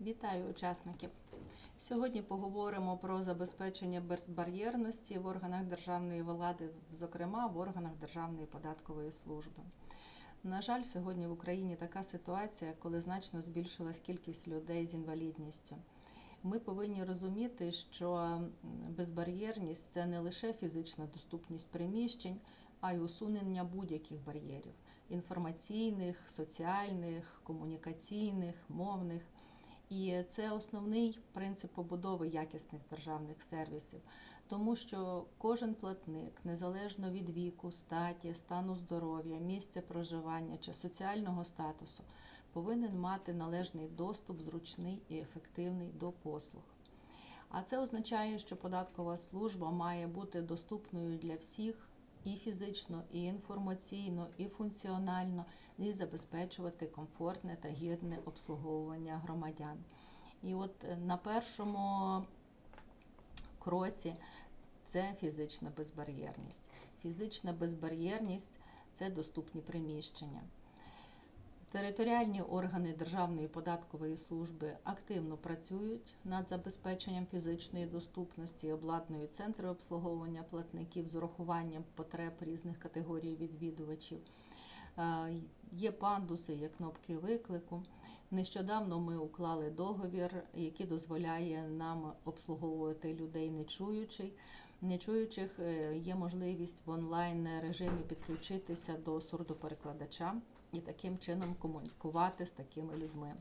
Вітаю учасників! Сьогодні поговоримо про забезпечення безбар'єрності в органах державної влади, зокрема в органах Державної податкової служби. На жаль, сьогодні в Україні така ситуація, коли значно збільшилась кількість людей з інвалідністю. Ми повинні розуміти, що безбар'єрність це не лише фізична доступність приміщень, а й усунення будь-яких бар'єрів інформаційних, соціальних, комунікаційних, мовних. І це основний принцип побудови якісних державних сервісів, тому що кожен платник, незалежно від віку, статі, стану здоров'я, місця проживання чи соціального статусу, повинен мати належний доступ, зручний і ефективний до послуг. А це означає, що податкова служба має бути доступною для всіх і фізично, і інформаційно, і функціонально, і забезпечувати комфортне та гідне обслуговування громадян. І от на першому кроці це фізична безбар'єрність. Фізична безбар'єрність це доступні приміщення. Територіальні органи Державної податкової служби активно працюють над забезпеченням фізичної доступності, обладнують центри обслуговування платників з урахуванням потреб різних категорій відвідувачів. Є пандуси, є кнопки виклику. Нещодавно ми уклали договір, який дозволяє нам обслуговувати людей нечуючих. Нечуючих є можливість в онлайн режимі підключитися до сурдоперекладача і таким чином комунікувати з такими людьми.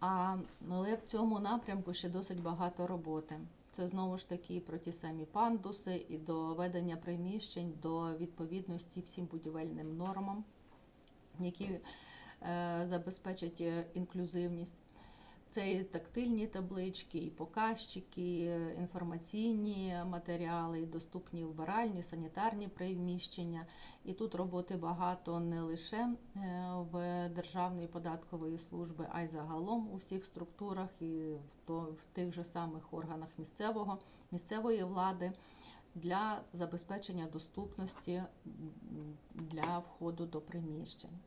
А, але в цьому напрямку ще досить багато роботи. Це знову ж таки про ті самі пандуси і до ведення приміщень до відповідності всім будівельним нормам, які е, забезпечать інклюзивність. Це і тактильні таблички, і показчики, інформаційні матеріали, і доступні вбиральні, санітарні приміщення. І тут роботи багато не лише в Державної податкової служби, а й загалом у всіх структурах і в тих же самих органах місцевого, місцевої влади для забезпечення доступності для входу до приміщень.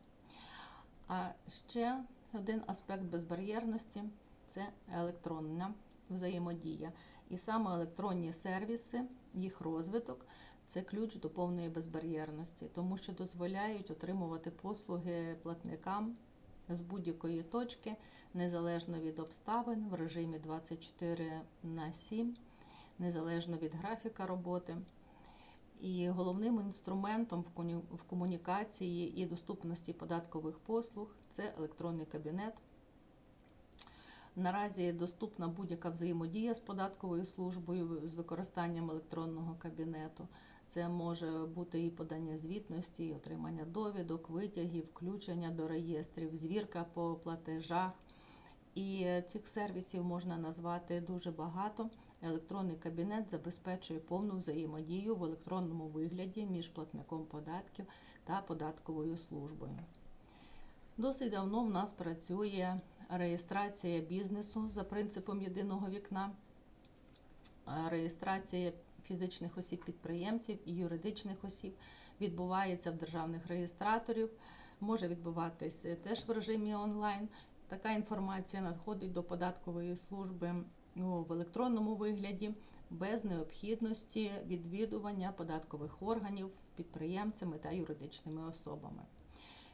А ще один аспект безбар'єрності це електронна взаємодія. І саме електронні сервіси, їх розвиток це ключ до повної безбар'єрності, тому що дозволяють отримувати послуги платникам з будь-якої точки, незалежно від обставин в режимі 24 на 7, незалежно від графіка роботи. І головним інструментом в комунікації і доступності податкових послуг це електронний кабінет. Наразі доступна будь-яка взаємодія з податковою службою з використанням електронного кабінету. Це може бути і подання звітності, і отримання довідок, витягів, включення до реєстрів, звірка по платежах. І цих сервісів можна назвати дуже багато. Електронний кабінет забезпечує повну взаємодію в електронному вигляді між платником податків та податковою службою. Досить давно в нас працює реєстрація бізнесу за принципом єдиного вікна, реєстрація фізичних осіб-підприємців і юридичних осіб відбувається в державних реєстраторів, може відбуватися теж в режимі онлайн. Така інформація надходить до податкової служби в електронному вигляді без необхідності відвідування податкових органів підприємцями та юридичними особами.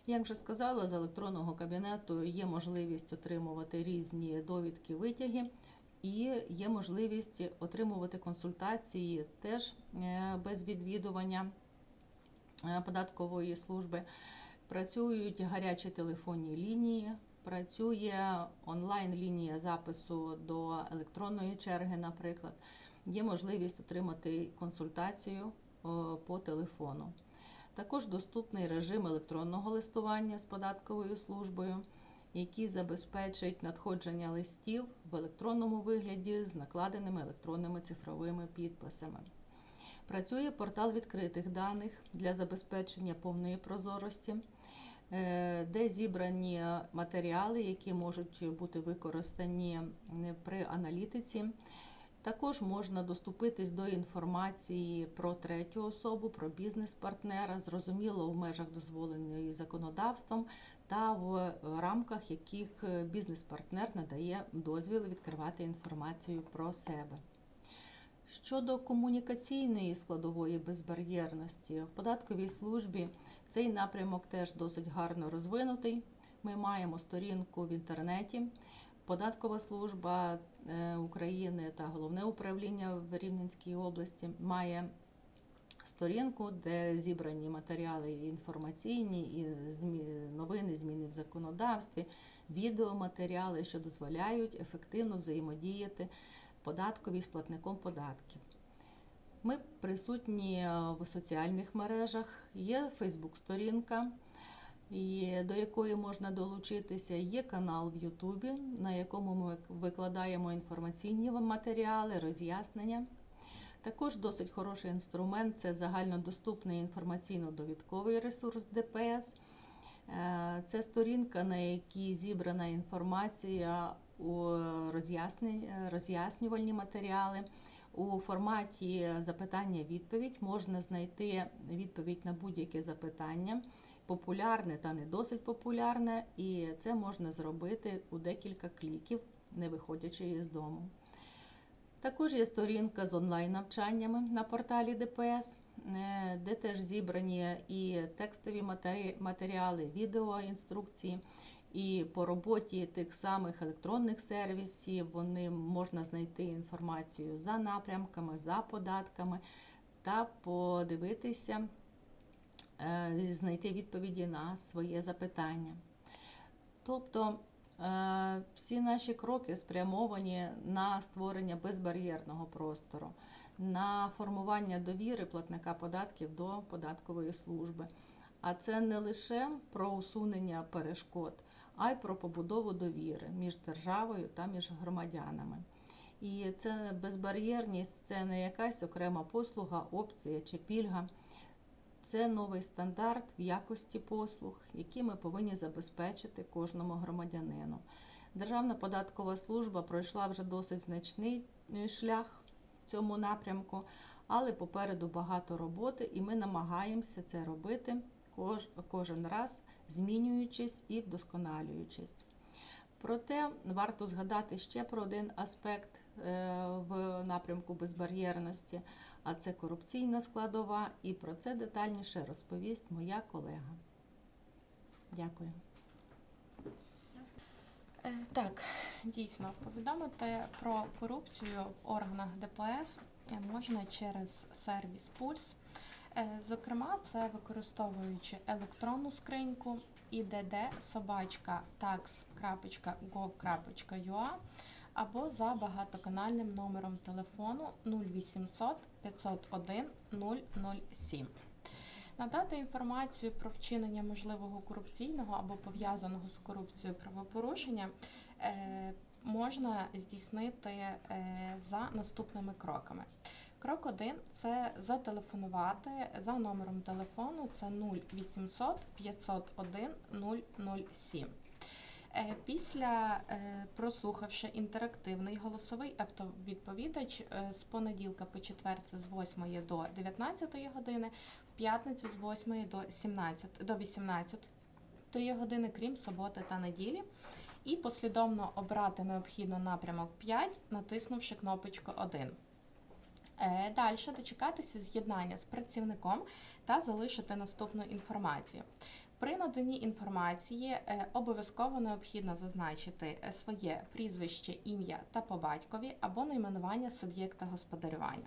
Як вже сказала, з електронного кабінету є можливість отримувати різні довідки, витяги, і є можливість отримувати консультації теж без відвідування податкової служби. Працюють гарячі телефонні лінії. Працює онлайн-лінія запису до електронної черги, наприклад, є можливість отримати консультацію по телефону. Також доступний режим електронного листування з податковою службою, який забезпечить надходження листів в електронному вигляді з накладеними електронними цифровими підписами. Працює портал відкритих даних для забезпечення повної прозорості де зібрані матеріали, які можуть бути використані при аналітиці, Також можна доступитись до інформації про третю особу, про бізнес-партнера, зрозуміло в межах дозволеної законодавством та в рамках яких бізнес-партнер надає дозвіл відкривати інформацію про себе. Щодо комунікаційної складової безбар'єрності, в податковій службі цей напрямок теж досить гарно розвинутий. Ми маємо сторінку в інтернеті. Податкова служба е, України та головне управління в Рівненській області має сторінку, де зібрані матеріали інформаційні, і новини, зміни в законодавстві, відеоматеріали, що дозволяють ефективно взаємодіяти податкові з платником податків. Ми присутні е, в соціальних мережах, є Фейсбук-сторінка, до якої можна долучитися. Є канал в Ютубі, на якому ми викладаємо інформаційні матеріали, роз'яснення. Також досить хороший інструмент це загальнодоступний інформаційно-довідковий ресурс ДПС. Е, Це сторінка, на якій зібрана інформація у роз'яснювальні матеріали. У форматі запитання-відповідь можна знайти відповідь на будь-яке запитання, популярне та не досить популярне, і це можна зробити у декілька кліків, не виходячи із дому. Також є сторінка з онлайн-навчаннями на порталі ДПС, е, де теж зібрані і текстові матері- матеріали, відеоінструкції. І по роботі тих самих електронних сервісів вони можна знайти інформацію за напрямками, за податками та подивитися, е, знайти відповіді на своє запитання. Тобто е, всі наші кроки спрямовані на створення безбар'єрного простору, на формування довіри платника податків до податкової служби. А це не лише про усунення перешкод, а й про побудову довіри між державою та між громадянами. І це безбар'єрність це не якась окрема послуга, опція чи пільга. Це новий стандарт в якості послуг, які ми повинні забезпечити кожному громадянину. Державна податкова служба пройшла вже досить значний е, шлях в цьому напрямку, але попереду багато роботи, і ми намагаємося це робити кожен раз, змінюючись і вдосконалюючись. Проте варто згадати ще про один аспект е, в напрямку безбар'єрності, а це корупційна складова, і про це детальніше розповість моя колега. Дякую. Е, Так, дійсно, повідомити про корупцію в органах ДПС можна через сервіс Пульс. Е, Зокрема, це використовуючи електронну скриньку IDD собачка tax.gov.ua або за багатоканальним номером телефону 0800 501 007. Надати інформацію про вчинення можливого корупційного або пов'язаного з корупцією правопорушення е, можна здійснити е, за наступними кроками. Крок 1 – це зателефонувати за номером телефону це 0800 501 007. Е, Після е, прослухавши інтерактивний голосовий автовідповідач е, з понеділка по четвер це з 8 до 19 години, в п'ятницю з 8 до 17 до 18 години, крім суботи та неділі. І послідовно обрати необхідно напрямок 5, натиснувши кнопочку 1. Е, Далі дочекатися з'єднання з працівником та залишити наступну інформацію. При наданні інформації е, обов'язково необхідно зазначити е, своє прізвище, ім'я та по батькові або найменування суб'єкта господарювання,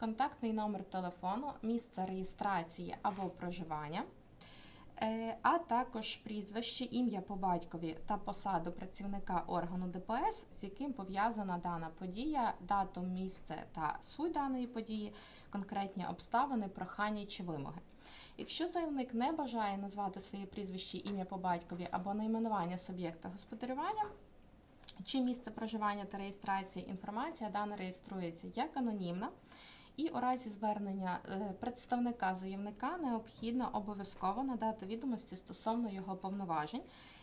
контактний номер телефону, місце реєстрації або проживання, а також прізвище, ім'я по батькові та посаду працівника органу ДПС, з яким пов'язана дана подія, дату, місце та суть даної події, конкретні обставини, прохання чи вимоги. Якщо заявник не бажає назвати своє прізвище, ім'я по батькові або найменування суб'єкта господарювання чи місце проживання та реєстрації, інформація дана реєструється як анонімна І у разі звернення е, представника заявника необхідно обов'язково надати відомості стосовно його повноважень,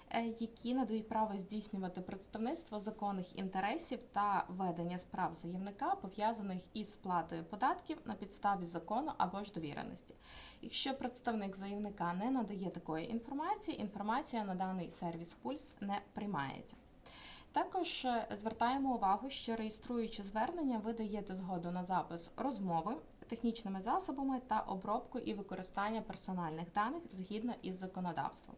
е, які надають право здійснювати представництво законних інтересів та ведення справ заявника, пов'язаних із сплатою податків на підставі закону або ж довіреності. Якщо представник заявника не надає такої інформації, інформація на даний сервіс Пульс не приймається. Також е, звертаємо увагу, що реєструючи звернення, ви даєте згоду на запис розмови технічними засобами та обробку і використання персональних даних згідно із законодавством.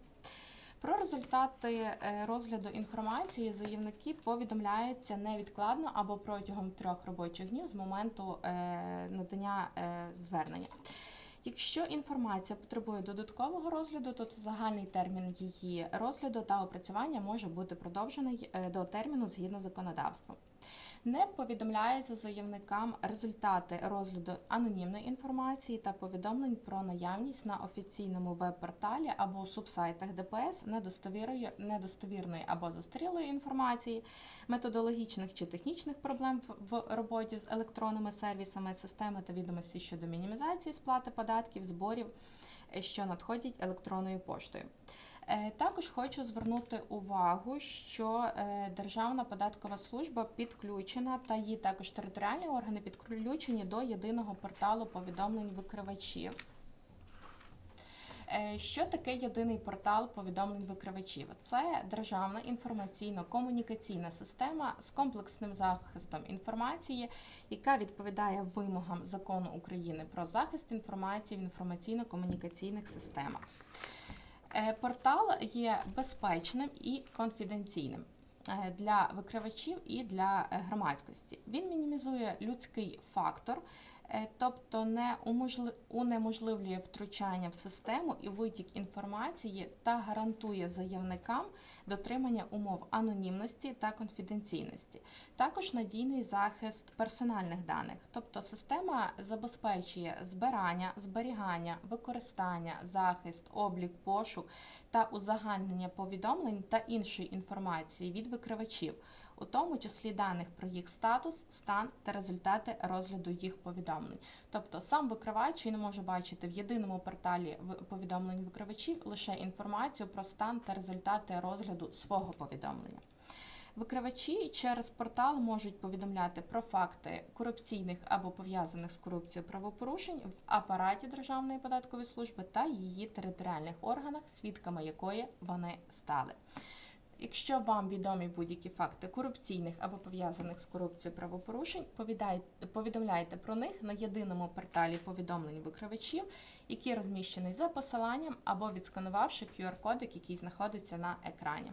Про результати е, розгляду інформації заявники повідомляються невідкладно або протягом трьох робочих днів з моменту е, надання звернення. Якщо інформація потребує додаткового розгляду, то загальний термін її розгляду та опрацювання може бути продовжений е, до терміну згідно законодавства. Не повідомляються заявникам результати розгляду анонімної інформації та повідомлень про наявність на офіційному веб-порталі або субсайтах ДПС недостовірної, або застарілої інформації, методологічних чи технічних проблем в- в роботі з електронними сервісами, системи та відомості щодо мінімізації сплати податків, зборів, е, що надходять електронною поштою. Е, Також хочу звернути увагу, що е, Державна податкова служба підключена та її також територіальні органи підключені до єдиного порталу повідомлень викривачів. Е, Що таке єдиний портал повідомлень викривачів? Це державна інформаційно-комунікаційна система з комплексним захистом інформації, яка відповідає вимогам закону України про захист інформації в інформаційно-комунікаційних системах. Е, Портал є безпечним і конфіденційним е, для викривачів і для е, громадськості. Він мінімізує людський фактор, тобто не унеможливлює втручання в систему і витік інформації та гарантує заявникам дотримання умов анонімності та конфіденційності. Також надійний захист персональних даних, тобто система забезпечує збирання, зберігання, використання, захист, облік, пошук та узагальнення повідомлень та іншої інформації від викривачів, у тому числі даних про їх статус, стан та результати розгляду їх повідомлень. Тобто сам викривач він може бачити в єдиному порталі повідомлень викривачів лише інформацію про стан та результати розгляду свого повідомлення. Викривачі через портал можуть повідомляти про факти корупційних або пов'язаних з корупцією правопорушень в апараті Державної податкової служби та її територіальних органах, свідками якої вони стали. Якщо вам відомі будь-які факти корупційних або пов'язаних з корупцією правопорушень, повідомляйте про них на єдиному порталі повідомлень викривачів, який розміщений за посиланням або відсканувавши QR-кодик, який знаходиться на екрані.